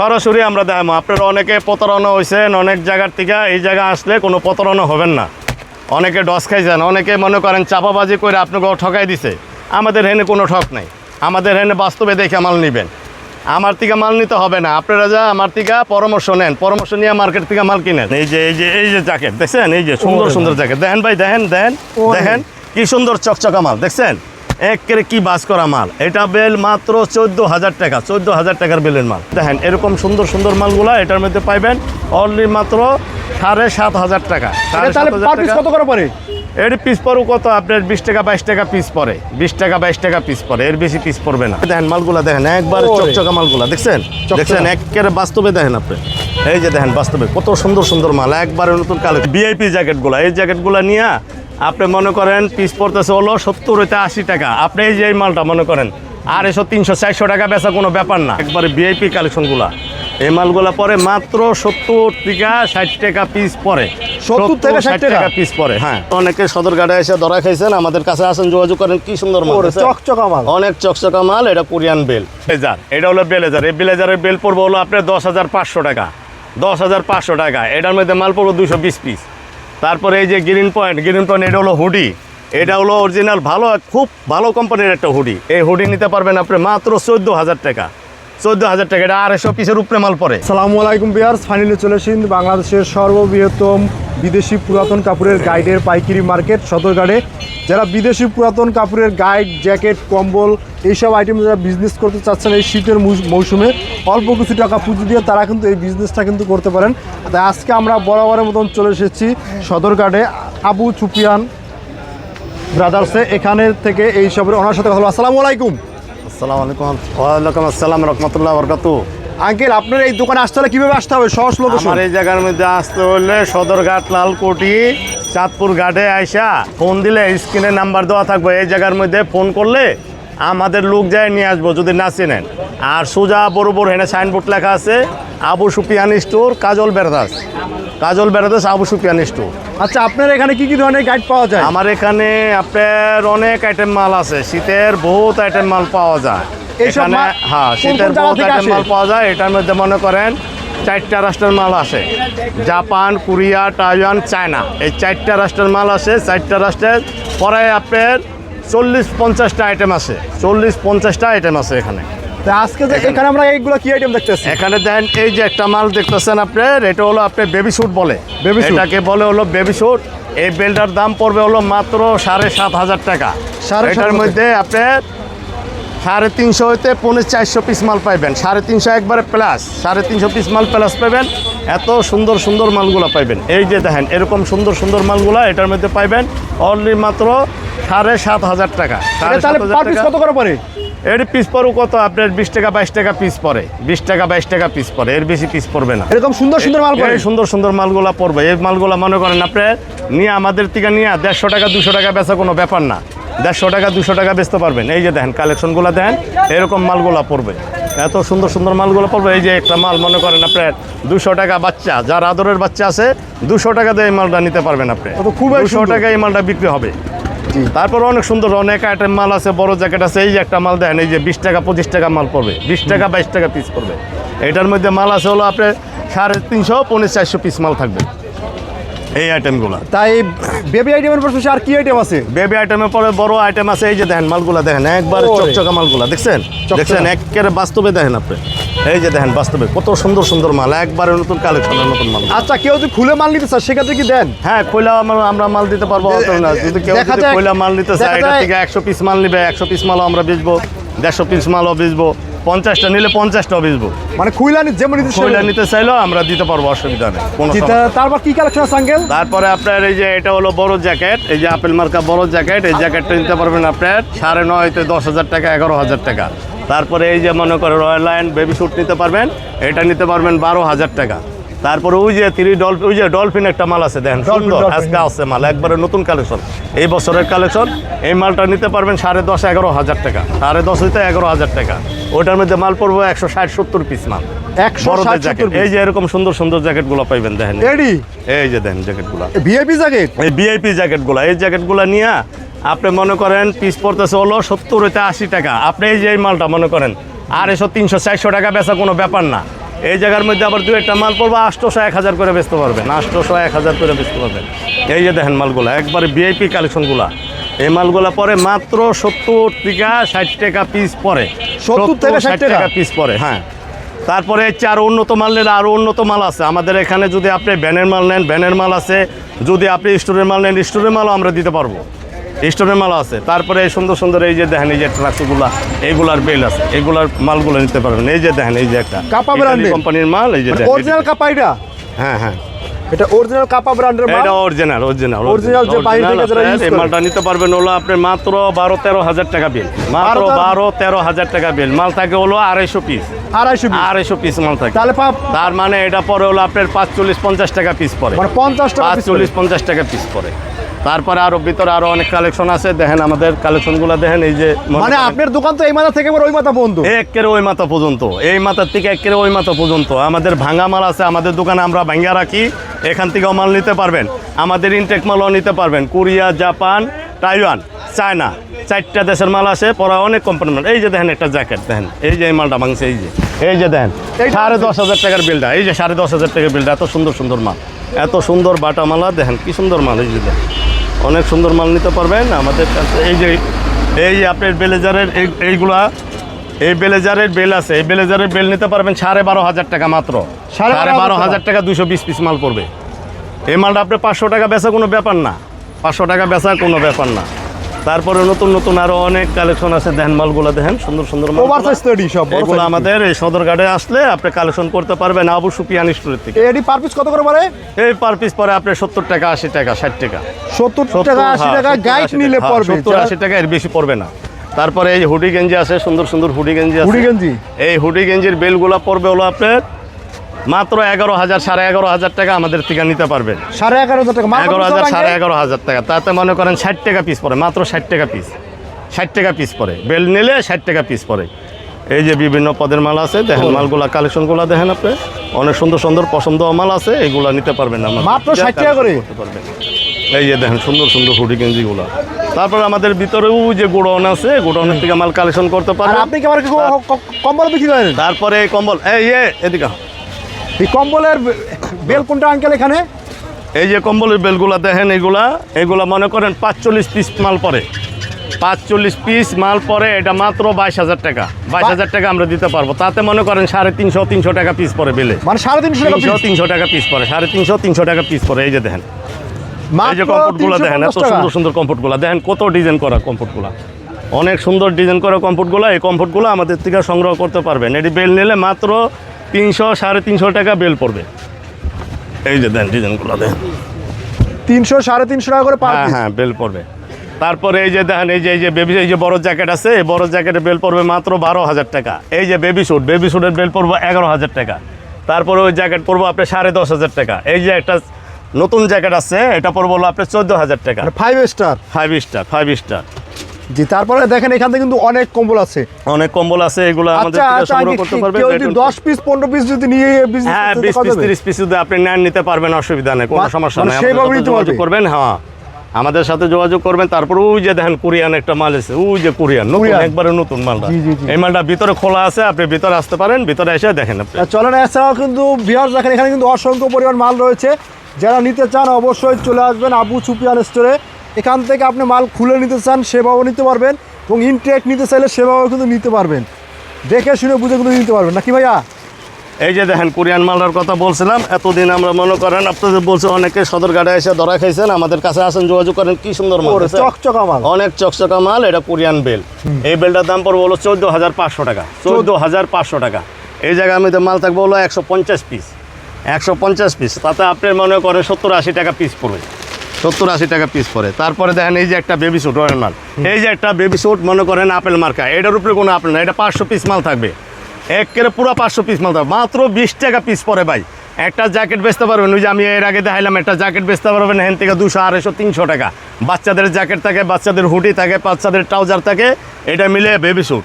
সরাসরি আমরা দেখাবো। আপনারা অনেকে প্রতারণা হয়েছেন অনেক জায়গার থেকে এই জায়গা আসলে কোনো প্রতারণা হবেন না। অনেকে ডস খাইছেন অনেকে মনে করেন চাপাবাজি করে আপনাকে ঠকাই দিছে। আমাদের হেনে কোনো ঠক নাই। আমাদের হেনে বাস্তবে দেখে মাল নেবেন। আমার থেকে মাল নিতে হবে না। আপনারা যা আমার থেকে পরামর্শ নেন পরামর্শ নিয়ে মার্কেট থেকে মাল কিনেন। এই যে এই যে এই যে জ্যাকেট দেখছেন? এই যে সুন্দর সুন্দর জ্যাকেট। দেখেন ভাই দেখেন দেখেন। দেখেন কি সুন্দর চকচকা মাল দেখছেন? একের কি বাস করা মাল? এটা বেল মাত্র চোদ্দ হাজার টাকা চোদ্দ হাজার টাকার বেলের মাল। দেখেন এরকম সুন্দর সুন্দর মালগুলা এটার মধ্যে পাইবেন অনলি মাত্র সাড়ে সাত হাজার টাকা। পার। কত করে পড়ে? এর পিস পড়ো কত? আপনার বিশ টাকা বাইশ টাকা পিস পরে বিশ টাকা বাইশ টাকা পিস পড়ে। এর বেশি পিস পড়বে না। দেখেন মালগুলা দেখেন একবার চকচকা মালগুলা দেখছেন। দেখছেন একেবারে বাস্তবে দেখেন আপনি। এই যে দেখেন বাস্তবে কত সুন্দর সুন্দর মাল একবারে নতুন কালেকশন ভিআইপি জ্যাকেটগুলা এই জ্যাকেটগুলা নিয়ে আপনি মনে করেন পিস পড়তেছে হলো সত্তর হইতে আশি টাকা। আপনি এই যে এই মালটা মনে করেন আর আড়াইশো তিনশো চারশো টাকা বেচা কোনো ব্যাপার না। একবারে ভিআইপি কালেকশনগুলা। এই মালগুলা পরে মাত্র সত্তর থেকে ষাট টাকা পিস পরে। 70 থেকে 60 টাকা? পিস পরে হ্যাঁ। অনেকে সদরঘাটে এসে ধরা খাইছেন আমাদের কাছে আসেন যোগাযোগ করেন কি সুন্দর মাল চকচকা মাল। অনেক চকচকা মাল এটা কোরিয়ান বেল। ব্লেজার এটা হলো বেলেজার। এই বেলেজারের বেল পড়ব হলো আপনার দশ হাজার পাঁচশো টাকা। দশ হাজার পাঁচশো টাকা এটার মধ্যে মাল পড়ব দুশো বিশ পিস তারপরে এই যে গ্রিন পয়েন্ট গ্রিন পয়েন্ট এটা হলো হুডি এটা হলো অরিজিনাল ভালো, খুব ভালো কোম্পানির একটা হুডি এই হুডি নিতে পারবেন আপনি মাত্র চোদ্দ হাজার টাকা। চোদ্দ হাজার টাকা, এটা আড়াইশো পিসের উপরে মাল পড়ে। সালামু আলাইকুম বিয়ার্স ফাইনালি চলে বাংলাদেশের সর্ববৃহত্তম বিদেশি পুরাতন কাপড়ের গাইডের পাইকারি মার্কেট সদরঘাটে। যারা বিদেশি পুরাতন কাপড়ের গাইড, জ্যাকেট, কম্বল এইসব আইটেম যারা বিজনেস করতে চাচ্ছেন এই শীতের মৌসুমে, অল্প কিছু টাকা পুঁজি দিয়ে তারা কিন্তু এই বিজনেসটা কিন্তু করতে পারেন। তাই আজকে আমরা বরাবরের মতন চলে এসেছি সদরঘাটে। আবু সুফিয়ান ব্রাদার্সে এখানে থেকে এই সবের ওনার সাথে কথা বলব। আসসালামু আলাইকুম। আসসালামু আলাইকুম। ওয়ালাইকুম আসসালাম রহমতুল্লাহ বরকাতু আঙ্কেল আপনার এই দোকানে আসতে হলে কীভাবে আসতে হবে? সহজ লোকেশন আমার এই জায়গার মধ্যে আসতে হলে সদরঘাট লালকুটি চাঁদপুর ঘাটে আইসা ফোন দিলে স্ক্রিনে নাম্বার দেওয়া থাকবে। এই জায়গার মধ্যে ফোন করলে আমাদের লোক যায় নিয়ে আসব যদি না চিনেন। আর সোজা বড় হেনে সাইনবোর্ড লেখা আছে আবু সুপিয়ান স্টোর কাজল বেরদাস। কাজল বেরদাস আবু সুপিয়ান স্টোর। আচ্ছা আপনার এখানে কি কি ধরনের গাইড পাওয়া যায়? আমার এখানে আপনার অনেক আইটেম মাল আছে। শীতের বহুত আইটেম মাল পাওয়া যায়। এখানে হ্যাঁ শীতের আইটেম মাল পাওয়া যায়। এটার মধ্যে মনে করেন চারটা রাষ্ট্রের মাল আসে। Japan Korea Taiwan China. এই চারটা রাষ্ট্রের মাল আছে চারটা রাষ্ট্রের পরে আপনার চল্লিশ পঞ্চাশটা আইটেম আছে চল্লিশ পঞ্চাশটা আইটেম আছে এখানে। তা আজকে এখানে আমরা এইগুলো কি আইটেম দেখতেছি? এখানে দেন এই যে একটা মাল দেখতেছেন আপনার এটা হলো আপনার বেবি স্যুট বলে। Suit। এটাকে বলে হলো বেবি স্যুট এই বেলটার দাম পড়বে হলো মাত্র সাড়ে সাত হাজার টাকা। এটার মধ্যে আপনার সাড়ে তিনশো হইতে পনেরো চারশো পিস মাল পাইবেন। সাড়ে তিনশো একবারে প্লাস সাড়ে তিনশো পিস মাল প্লাস পাইবেন। এত সুন্দর সুন্দর মালগুলো পাইবেন। এই যে দেখেন এরকম সুন্দর সুন্দর মালগুলা এটার মধ্যে পাইবেন অনলি মাত্র সাড়ে সাত হাজার টাকা। পার। কত করে পড়ে? এর পিস পড়ো কত? আপনার বিশ টাকা বাইশ টাকা পিস পরে বিশ টাকা বাইশ টাকা পিস পরে এর বেশি পিস পড়বে না। এরকম সুন্দর সুন্দর মাল এই সুন্দর সুন্দর মালগুলা পড়বে। এই মালগুলা মনে করেন আপনি নিয়ে আমাদের থেকে নিয়ে দেড়শো টাকা দুশো টাকা বেচা কোনো ব্যাপার না। দেড়শো টাকা দুশো টাকা বেচতে পারবেন। এই যে দেখেন কালেকশনগুলো দেখেন এরকম মালগুলা পড়বে। এত সুন্দর সুন্দর মালগুলো পড়বে। এই যে একটা মাল মনে করেন আপনার দুশো টাকা বাচ্চা যার আদরের বাচ্চা আছে দুশো টাকা দিয়ে এই মালটা নিতে পারবেন আপনি। খুবই দুশো টাকা এই মালটা বিক্রি হবে। তারপর অনেক সুন্দর অনেক আইটেম মাল আছে বড় জ্যাকেট আছে। এই যে একটা মাল দেন এই যে বিশ টাকা পঁচিশ টাকা মাল পড়বে। বিশ টাকা বাইশ টাকা পিস পড়বে। এটার মধ্যে মাল আছে হলো আপনার সাড়ে তিনশো পনেরো চারশো পিস মাল থাকবে। এই আইটেমগুলো তাই বেবি আইটেমের পাশাপাশি আর কি আইটেম আছে? বেবি আইটেমের পরে বড় আইটেম আছে এই যে দেখেন মালগুলা দেখেন একবার। চকচকা মালগুলা দেখছেন? দেখছেন? একেবারে বাস্তবে দেখেন আপনি। এই যে দেখেন বাস্তবে কত সুন্দর সুন্দর মাল একবারে নতুন কালেকশনের নতুন মাল। আচ্ছা কেউ যদি খুলে মাল নিতে চায় সেক্ষেত্রে কি দেন? হ্যাঁ কইলা আমরা মাল দিতে পারব না। যদি কেউ যদি কইলা মাল নিতে চায় এটা থেকে একশো পিস মাল নিবে একশো পিস মালও আমরা বেচবো দেড়শো পিস মালও বেচবো। পঞ্চাশটা নিলে পঞ্চাশটা বেচবো। মানে খুইলা যেমন নিতে কইলা নিতে চাইলেও আমরা দিতে পারব অসুবিধা নেই তারপর কি কালেকশন আছে আঙ্কেল? তারপরে আপনার এই যে এটা হলো বড় জ্যাকেট এই যে আপেল মার্কা বড় জ্যাকেট এই জ্যাকেটটা নিতে পারবেন আপনার সাড়ে নয়তে দশ হাজার টাকা এগারো হাজার টাকা। তারপরে এই যে মনে করেন রয়্যাল লাইন বেবি স্যুট নিতে পারবেন এটা নিতে পারবেন বারো হাজার টাকা। তারপরে ওই যে থ্রি ডলফিন ওই যে ডলফিন একটা মাল আছে দেখেন সুন্দর। আজকে আছে মাল একবারে নতুন কালেকশন। এই বছরের কালেকশন এই মালটা নিতে পারবেন সাড়ে দশ এগারো হাজার টাকা সাড়ে দশ হইতে এগারো হাজার টাকা। ওটার মধ্যে মাল পড়ব একশো ষাট সত্তর পিস মাল। জ্যাকেট এই যে এরকম সুন্দর সুন্দর জ্যাকেটগুলো পাইবেন দেখেন। এই যে দেখেন জ্যাকেটগুলো ভিআইপি জ্যাকেট এই ভিআইপি জ্যাকেটগুলো এই জ্যাকেটগুলো নিয়ে আপনি মনে করেন পিস পড়তেছে হলো সত্তর হইতে আশি টাকা। আপনি এই যে এই মালটা মনে করেন আড়াইশো তিনশো চারশো টাকা বেচা কোনো ব্যাপার না। এই জায়গার মধ্যে আবার দু একটা মাল পড়ব আটশোশো এক হাজার করে বেচতে পারবেন আটশোশো এক হাজার করে বেচতে পারবেন। এই যে দেখেন মালগুলো একবারে ভিআইপি কালেকশনগুলা এই মালগুলা পরে মাত্র সত্তর থেকে ষাট টাকা পিস পরে। 70 থেকে 60 টাকা? পিস পরে হ্যাঁ। তারপরে হচ্ছে আরও উন্নত মাল নিলে আরও উন্নত মাল আছে। আমাদের এখানে যদি আপনি ব্যানের মাল নেন ব্যানের মাল আছে। যদি আপনি স্টোরের মাল নেন স্টোরের মালও আমরা দিতে পারব। স্টোরের মাল আছে। তারপরে এই সুন্দর সুন্দর এই যে দেখেন এই যে ট্রাকগুলা এইগুলার বেল আছে। এগুলার মালগুলো নিতে পারবেন। এই যে দেখেন এই যে একটা। কাপা brand-এর? কোম্পানির মাল এই যে এই অরিজিনাল কাপা এটা? হ্যাঁ হ্যাঁ। এটা অরিজিনাল কাপা ব্র্যান্ডের মাল? এটা অরিজিনাল অরিজিনাল Original যে বাইরে থেকে যারা এই করে। মালটা নিতে পারবেন হলো আপনি মাত্র বারো তেরো হাজার টাকা বিল মাত্র 12 বারো তেরো হাজার টাকা বিল মাল থাকে হলো আড়াইশো পিস আড়াইশো piece। আড়াইশো পিস মাল থাকে। তাহলে পাপ তার মানে এটা পরে হলো আপনার পাঁচচল্লিশ পঞ্চাশ টাকা পিস পরে। মানে পঞ্চাশ টাকা piece করে। পাঁচচল্লিশ পঞ্চাশ টাকা পিস পরে। তারপরে আরও ভিতরে আরও অনেক কালেকশন আছে। দেখেন আমাদের কালেকশনগুলো দেখেন এই যে মানে আপনার দোকান তো এই মাথা থেকে ওই মাথা বন্ধ একের ওই মাথা পর্যন্ত এই মাথার থেকে একের ওই মাথা পর্যন্ত। আমাদের ভাঙা মাল আছে আমাদের দোকানে আমরা ভাঙ্গা রাখি এখান থেকেও মাল নিতে পারবেন। আমাদের ইনটেক মালও নিতে পারবেন কোরিয়া জাপান তাইওয়ান চায়না চারটা দেশের মাল আছে পরে অনেক কোম্পানির মাল এই যে দেখেন একটা জ্যাকেট দেখেন এই যে এই মালটা ভাঙছে এই যে। এই যে দেখেন সাড়ে দশ হাজার টাকার বিলটা এই যে সাড়ে দশ হাজার টাকার বিলটা এত সুন্দর সুন্দর মাল এত সুন্দর বাটা মালা দেখেন কি সুন্দর মাল এই যে দেখেন। অনেক সুন্দর মাল নিতে পারবেন। আমাদের কাছে এই যে এই যে আপনার বেলেজারের এই- এইগুলা এই বেলেজারের বেল আছে এই বেলেজারের বেল নিতে পারবেন সাড়ে বারো হাজার টাকা মাত্র। সাড়ে বারো হাজার টাকা দুশো বিশ পিস মাল পড়বে। এই মালটা আপনি পাঁচশো টাকা বেচা কোনো ব্যাপার না। পাঁচশো টাকা বেচা কোনো ব্যাপার না। তারপরে নতুন নতুন আরও অনেক কালেকশন আছে দেখেন মালগুলো দেখেন সুন্দর সুন্দর মাল ওভার তৈরি সব এগুলো আমাদের এই সদরঘাটে আসলে আপনি কালেকশন করতে পারবেন আবু সুপিয়ান স্টোরের থেকে। এডি পার পিস কত করে পড়ে? এই পার পিস পরে আপনি সত্তর টাকা আশি টাকা ষাট টাকা। সত্তর সত্তর, টাকা আশি হ্যাঁ, টাকা গাইড নিলে হ্যাঁ, পড়বে সত্তর আশি টাকা এর বেশি পড়বে না। তারপরে এই হুডি গেঞ্জি আছে সুন্দর সুন্দর হুডি গেঞ্জি আছে। হুডি গেঞ্জি? এই হুডি গেঞ্জির বেলগুলো পড়বে হলো আপনার মাত্র এগারো হাজার সাড়ে এগারো হাজার টাকা আমাদের থেকে নিতে পারবেন। সাড়ে এগারো হাজার টাকা। এগারো হাজার সাড়ে এগারো হাজার টাকা। তাতে মনে করেন ষাট টাকা পিস পড়ে মাত্র ষাট টাকা পিস ষাট টাকা পিস পড়ে। বেল নিলে ষাট টাকা পিস পড়ে। এই যে বিভিন্ন পদের মাল আছে দেখেন মালগুলা কালেকশনগুলো দেখেন আপনি। অনেক সুন্দর সুন্দর পছন্দ মাল আছে এগুলা নিতে পারবেন আমার মাত্র 60 টাকা করে? করতে পারবেন। এই যে দেখেন সুন্দর সুন্দর হুডি গেঞ্জিগুলো। তারপর আমাদের ভিতরেও যে গোডাউন আছে গোডাউনের থেকে মাল কালেকশন করতে পারেন আপনি কি আমার কম্বল বিক্রি করেন? তারপরে কম্বল এই এদিকে। এই কম্বলের বেল কোনটা আঙ্কেল এখানে? এই যে কম্বলের বেলগুলা দেখেন এগুলা এগুলা মনে করেন পাঁচচল্লিশ পিস মাল পরে পাঁচচল্লিশ পিস মাল পরে এটা মাত্র বাইশ হাজার টাকা। বাইশ হাজার টাকা আমরা দিতে পারব। তাতে মনে করেন সাড়ে তিনশো তিনশো টাকা পিস পরে বেলে। মানে সাড়ে তিনশো তিনশো তিনশো টাকা পিস পরে সাড়ে তিনশো তিনশো টাকা পিস পরে এই যে দেখেন। এই যে কম্পোর্টগুলো দেখেন এত সুন্দর সুন্দর কম্পোর্টগুলো দেখেন কত ডিজাইন করা কম্পোর্টগুলো অনেক সুন্দর ডিজাইন করা কম্পোর্টগুলো এই কম্পোর্টগুলো আমাদের থেকে সংগ্রহ করতে পারবেন। এটি বেল নিলে মাত্র তিনশো সাড়ে তিনশো টাকা বেল পড়বে। এই যে দেন ডিজাইনগুলো দেখেন তিনশো সাড়ে তিনশো টাকা করে হ্যাঁ হ্যাঁ বেল পড়বে। তারপরে এই যে দেখেন এই যে এই যে বেবি এই যে বড় জ্যাকেট আছে এই বড় জ্যাকেটের বেল পড়বে মাত্র বারো হাজার টাকা। এই যে বেবি স্যুট বেবি স্যুটের বেল পড়বে এগারো হাজার টাকা। তারপরে ওই জ্যাকেট পড়ব আপনার সাড়ে দশ হাজার টাকা। এই যে একটা নতুন জ্যাকেট আছে এটা পড়ব হলো আপনার চোদ্দ হাজার টাকা। Five star five star five star জি তারপরে দেখেন এখান কিন্তু অনেক কম্বল আছে। অনেক কম্বল আছে এগুলো আমাদের আচ্ছা আচ্ছা সংগ্রহ করতে পারবেন কেউ যদি দশ পিস পনেরো পিস যদি নিয়ে business হ্যাঁ করতে বিশ করা পিস যাবে? তিরিশ পিস যদি আপনি নেন নিতে পারবেন অসুবিধা নেই কোনো সমস্যা মানে নেই। যোগাযোগ করবেন হ্যাঁ। আমাদের সাথে যোগাযোগ করবেন তারপর ওই যে দেখেন কোরিয়ান একটা মাল আছে ওই যে কোরিয়ান নতুন। একবারে নতুন মালটা। এই মালটা ভিতরে খোলা আছে আপনি ভিতরে আসতে পারেন ভিতরে এসে দেখেন আপনি। চলেন এছাড়াও কিন্তু বিহার দেখেন এখানে কিন্তু অসংখ্য পরিমাণ মাল রয়েছে। যারা নিতে চান অবশ্যই চলে আসবেন আবু সুপিয়ান স্টোরে এখান থেকে আপনি মাল খুলে নিতে চান সেভাবেও নিতে পারবেন এবং ইনটেক নিতে চাইলে সেভাবেও কিন্তু নিতে পারবেন। দেখে শুনে বুঝে কিন্তু নিতে পারবেন। নাকি ভাইয়া? এই যে দেখেন কোরিয়ান মালটার কথা বলছিলাম এতদিন আমরা মনে করেন আপনাদের বলছে অনেকে সদর সদরঘাটে এসে ধরা খাইছেন আমাদের কাছে আসেন যোগাযোগ করেন কি সুন্দর মাল চকচকা মাল। অনেক চকচকা মাল এটা কোরিয়ান বেল। এই বেলটার দাম পড়বে হলো চোদ্দ হাজার পাঁচশো টাকা। চোদ্দ হাজার পাঁচশো টাকা। এই জায়গায় আমি তো মাল থাকব হলো একশো পঞ্চাশ পিস একশো পঞ্চাশ পিস তাতে আপনার মনে করেন সত্তর আশি টাকা পিস পড়বে। সত্তর আশি টাকা পিস পরে। তারপরে দেখেন এই যে একটা বেবি স্যুট রয়্যাল মাল। এই যে একটা বেবি স্যুট মনে করেন আপেল মার্কা। এটার উপরে কোনো আপেল না এটা পাঁচশো পিস মাল থাকবে। একেবারে পুরো পাঁচশো পিস মাল থাকবে। মাত্র বিশ টাকা পিস পরে ভাই। একটা জ্যাকেট বেচতে পারবেন ওই যে আমি এর আগে দেখাইলাম একটা জ্যাকেট বেচতে পারবেন হেন থেকে দুশো আড়াইশো তিনশো টাকা। বাচ্চাদের জ্যাকেট থাকে বাচ্চাদের হুডি থাকে বাচ্চাদের ট্রাউজার থাকে এটা মিলে বেবি স্যুট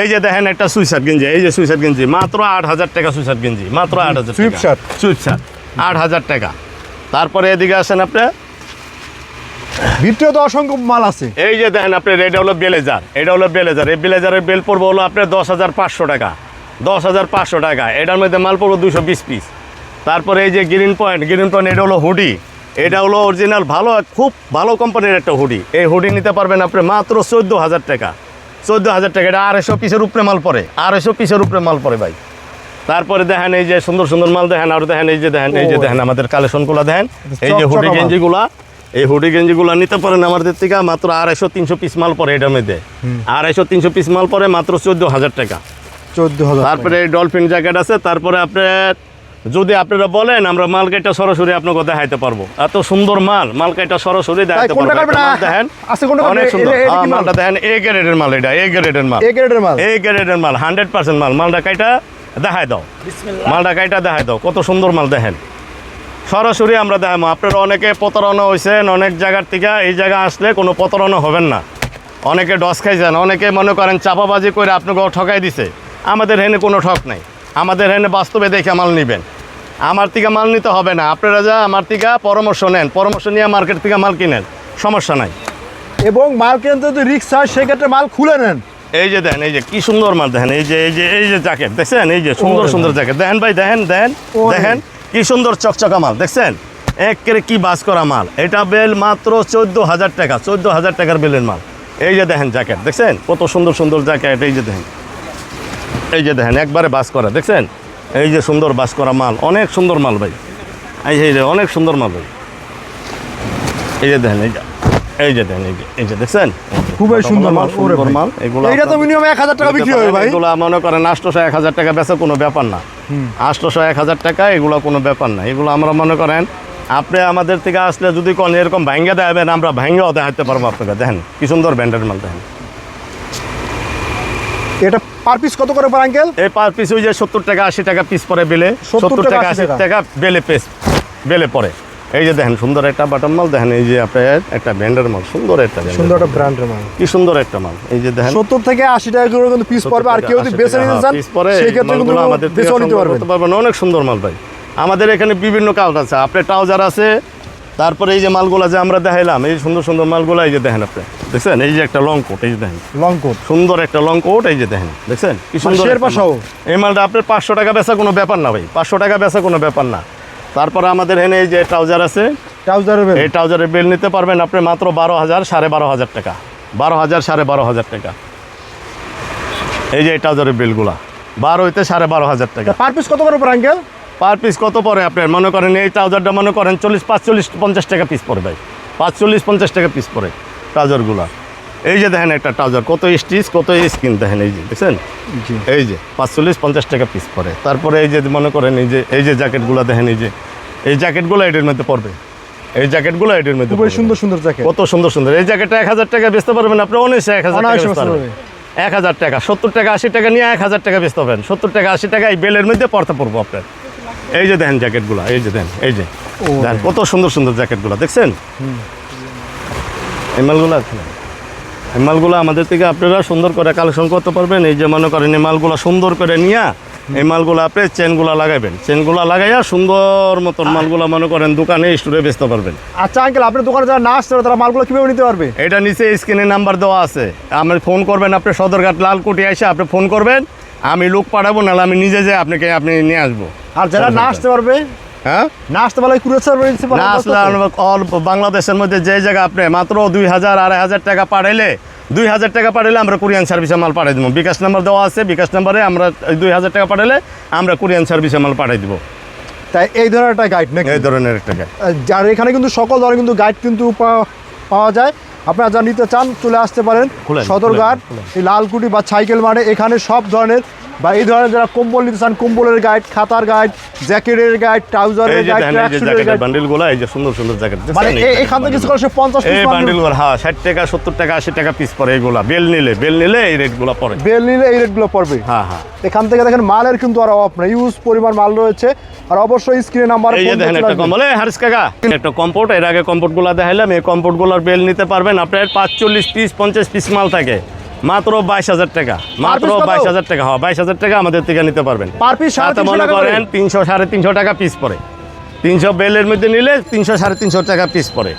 এই যে দেখেন একটা সুইসার গেঞ্জি এই যে সুইসার গেঞ্জি মাত্র আট হাজার টাকা সুইসার গেঞ্জি মাত্র আট হাজার Swift shirt। সুইপ আট হাজার টাকা। তারপরে এদিকে আসেন আপনি ভিতরে তো অসংখ্য মাল আছে। এই যে দেখেন আপনার এটা হলো বেলেজার এটা হলো বেলেজার এই বেলেজারের বেল পড়ব হলো আপনার দশ হাজার পাঁচশো টাকা। দশ হাজার পাঁচশো টাকা এটার মধ্যে মাল পড়ব দুশো বিশ পিস তারপরে এই যে গ্রিন পয়েন্ট গ্রিন পয়েন্ট এটা হলো হুডি এটা হলো অরিজিনাল ভালো খুব ভালো কোম্পানির একটা হুডি এই হুডি নিতে পারবেন আপনি মাত্র চোদ্দ হাজার টাকা। চোদ্দ হাজার টাকা এটা আড়াইশো পিসের উপরে মাল পড়ে। আড়াইশো পিসের উপরে মাল পড়ে ভাই। তারপরে দেখেন এই যে সুন্দর সুন্দর মাল দেখেন আর দেখেন এই যে দেখেন এই যে দেখেন আমাদের কালেকশনগুলো দেখেন। এই যে হুডি। গেঞ্জিগুলা। এই হুডি গেঞ্জিগুলো নিতে পারেন আমাদের থেকে মাত্র আড়াইশো তিনশো পিস মাল পরে এটার মধ্যে। আড়াইশো তিনশো পিস মাল পরে মাত্র চোদ্দ হাজার টাকা। চোদ্দ হাজার তারপরে এই ডলফিন জ্যাকেট আছে তারপরে আপনার যদি আপনারা বলেন আমরা মাল সরাসরি আপনাকে দেখাইতে পারব। এত সুন্দর মাল মাল কাইটা সরাসরি দেখাইতে পারব। দেখেন? অনেক সুন্দর। হ্যাঁ, মাল? মালটা দেখেন এ গ্রেডের মাল এটা এ গ্রেডের মাল। এ গ্রেডের মাল। এই গ্রেডের মাল হান্ড্রেড পার্সেন্ট মাল। মালটা কাইটা দেখায় দাও। মালটা কাইটা দেখাই দাও। কত সুন্দর মাল দেখেন। সরাসরি আমরা দেখাবো। আপনারা অনেকে প্রতারণা হয়েছেন অনেক জায়গার থেকে এই জায়গা আসলে কোনো প্রতারণা হবেন না। অনেকে ডস খাইছেন অনেকে মনে করেন চাপাবাজি করে আপনাকে ঠকাই দিছে। আমাদের হেনে কোনো ঠক নাই। আমাদের হেনে বাস্তবে দেখে মাল নেবেন। আমার থেকে মাল নিতে হবে না। আপনারা যা আমার থেকে পরামর্শ নেন পরামর্শ নিয়ে মার্কেট থেকে মাল কিনেন সমস্যা নাই। এবং মাল কিনতে যদি রিক্স হয় সেক্ষেত্রে মাল খুলে নেন। এই যে দেন এই যে কি সুন্দর মাল দেখেন এই যে এই যে এই যে জ্যাকেট দেখছেন? এই যে সুন্দর সুন্দর জ্যাকেট দেখেন ভাই দেখেন দেখেন দেখেন কি সুন্দর চকচকা মাল দেখছেন? একের কি বাস করা মাল? এটা বেল মাত্র চোদ্দ হাজার টাকা চোদ্দ হাজার টাকার বেলের মাল। এই যে দেখেন জ্যাকেট দেখছেন? কত সুন্দর সুন্দর জ্যাকেট এই যে দেখেন। এই যে দেখেন একবারে বাস করা দেখছেন? এই যে সুন্দর বাস করা মাল অনেক সুন্দর মাল ভাই। এই যে- অনেক সুন্দর মাল ভাই। এই যে দেখেন এই যে এই যে দেখেন এই যে এই যে দেখছেন? খুবই সুন্দর মাল সুন্দর মাল এগুলো এইটা তো মিনিমাম এক হাজার টাকা বিক্রি হবে ভাই। এগুলো মনে করেন আটশোশো এক হাজার টাকা বেচা কোনো ব্যাপার না। আটশোশো এক হাজার টাকা এগুলো কোনো ব্যাপার না। এগুলো আমরা মনে করেন আপনি আমাদের থেকে আসলে যদি কোন এরকম ভাঙ্গে দেবেন আমরা ভাঙ্গাও দেখাতে পারব আপনাকে। দেখেন কি সুন্দর ব্যান্ডের মাল দেখেন। এটা পার পিস কত করে পার আঙ্কেল এই পার পিস ওই যে সত্তর টাকা আশি টাকা পিস পরে বেলে। সত্তর টাকা, টাকা 80 আশি টাকা। বেলে পিস বেলে পরে। এই যে দেখেন সুন্দর একটা বাটন মাল দেখেন এই যে আপনার একটা ব্যান্ডের মাল সুন্দর একটা সুন্দর একটা ব্র্যান্ডের মাল। কি সুন্দর একটা মাল। এই যে দেখেন সত্তর থেকে আশি টাকা করে কিন্তু পিস পড়বে আর কেউ যদি বেছে নিতে চান সেই ক্ষেত্রে কিন্তু আমাদের বেছেও নিতে সংগ্রহ পারবেন। অনেক সুন্দর মাল ভাই। আমাদের এখানে বিভিন্ন কালার আছে। আপনার ট্রাউজার আছে তারপরে এই যে মালগুলা যে আমরা দেখাইলাম এই সুন্দর সুন্দর মালগুলা এই যে দেখেন আপনি দেখছেন? এই যে একটা লং কোট এই যে দেখেন। লং কোট সুন্দর একটা লং কোট এই যে দেখেন দেখছেন? কি সুন্দর মানে। সহ? এই মালটা আপনার পাঁচশো টাকা বেচা কোনো ব্যাপার না ভাই। পাঁচশো টাকা বেচা কোনো ব্যাপার না। তারপরে আমাদের এখানে এই যে ট্রাউজার আছে ট্রাউজারের বেল। এই ট্রাউজারের বিল নিতে পারবেন আপনি মাত্র বারো হাজার সাড়ে বারো হাজার টাকা। বারো হাজার সাড়ে বারো হাজার টাকা। এই যে এই ট্রাউজারের বিলগুলা বারো হইতে সাড়ে বারো হাজার টাকা। পার পিস কত করে পার আঙ্কেল পার পিস কত পরে আপনার মনে করেন এই ট্রাউজারটা মনে করেন চল্লিশ পাঁচচল্লিশ পঞ্চাশ টাকা পিস পড়ে ভাই। পাঁচচল্লিশ পঞ্চাশ টাকা পিস পড়ে ট্রাউজারগুলা। এই যে দেখেন একটা ট্রাউজার কত স্টিচ কত স্কিন দেখেন এই যে দেখছেন? এই যে পাঁচচল্লিশ পঞ্চাশ টাকা পিস পরে। তারপরে এই যে মনে করেন এই যে এই যে জ্যাকেটগুলো দেখেন এই যে এই জ্যাকেটগুলো এটার মধ্যে পড়বে। এই জ্যাকেটগুলো এটার মধ্যে খুবই সুন্দর সুন্দর জ্যাকেট কত সুন্দর সুন্দর। এই জ্যাকেটটা এক হাজার টাকা বেচতে পারবেন আপনি অনায়াসে এক হাজার টাকা এক হাজার টাকা সত্তর টাকা আশি টাকা নিয়ে এক হাজার টাকা বেচতে পারবেন। সত্তর টাকা আশি টাকা এই বেলের মধ্যে পড়তে পড়ব আপনার। এই যে দেখেন জ্যাকেটগুলো এই যে দেখেন এই যে। দেখেন কত সুন্দর সুন্দর জ্যাকেটগুলো দেখছেন? এই মালগুলো আছে? এই মালগুলো আমাদের থেকে আপনারা সুন্দর করে কালেকশন করতে পারবেন। এই যে মনে করেন এই মালগুলো সুন্দর করে নিয়ে এই মালগুলো আপনি চেনগুলো লাগাবেন চেনগুলো লাগাইয়া সুন্দর মতন মালগুলো মনে করেন দোকানে স্টোরে বেচতে পারবেন। আচ্ছা আঙ্কেল আপনার দোকানে যারা না আসতে পারে তারা মালগুলো কীভাবে নিতে পারবে? এটা নিচে স্ক্রিনে নাম্বার দেওয়া আছে। আপনি ফোন করবেন আপনি সদরঘাট লালকুটি এসে আপনি ফোন করবেন। আমি লোক পাঠাবো নাহলে আমি নিজে যে আপনাকে আপনি নিয়ে আসব। আর যারা না আসতে পারবে হ্যাঁ? না আসলে অল বাংলাদেশের মধ্যে যে জায়গা আপনি মাত্র দুই হাজার আড়াই হাজার টাকা পাঠাইলে দুই হাজার টাকা পাঠাইলে আমরা কোরিয়ান সার্ভিসে মাল পাঠাই দেবো। বিকাশ নাম্বার দেওয়া আছে বিকাশ নাম্বারে আমরা দুই হাজার টাকা পাঠাইলে আমরা কোরিয়ান সার্ভিসে মাল পাঠাই দেবো। তাই এই ধরনের একটা গাইড নাকি? এই ধরনের একটা গাইড যার এখানে কিন্তু সকল ধরনের কিন্তু গাইড কিন্তু পাওয়া- যায়। আপনারা যা নিতে চান চলে আসতে পারেন। সদরঘাট এই লালকুটি বা সাইকেল মাঠে এখানে সব ধরনের বা এই ধরনের যারা কম্বল নিতে চান কম্বলের গাইড খাতার গাইড জ্যাকেটের গাইড ট্রাউজারের গাইড জ্যাকেটের গাইড বান্ডিলগুলো এই যে সুন্দর সুন্দর জ্যাকেট মানে এখান থেকে কিছু করে সে পঞ্চাশ এই পিস বান্ডিলগুলো হ্যাঁ ষাট টাকা সত্তর টাকা আশি টাকা পিস পড়ে এগুলা বেল নিলে বেল নিলে এই রেটগুলো পড়ে বেল নিলে এই রেটগুলো পড়বে হ্যাঁ হ্যাঁ। এখান থেকে দেখেন মালের কিন্তু আর অভাব নেই ইউজ পরিমাণ মাল রয়েছে। আর অবশ্যই স্ক্রিনে নাম্বার এই যে দেখেন একটা কম্বল এই হারিস কাকা একটা কম্পোর্ট এর আগে কম্পোর্টগুলো দেখাইলাম এই কম্পোর্ট কম্পোর্টগুলোর বেল নিতে পারবেন আপনার পাঁচচল্লিশ পিস পঞ্চাশ পিস মাল থাকে। মাত্র বাইশ হাজার টাকা মাত্র বাইশ হাজার টাকা হ্যাঁ বাইশ হাজার টাকা আমাদের থেকে নিতে পারবেন। পার পিস সাড়ে মনে করেন তিনশো সাড়ে তিনশো টাকা পিস পরে তিনশো বেলের মধ্যে নিলে তিনশো সাড়ে তিনশো টাকা পিস পড়ে।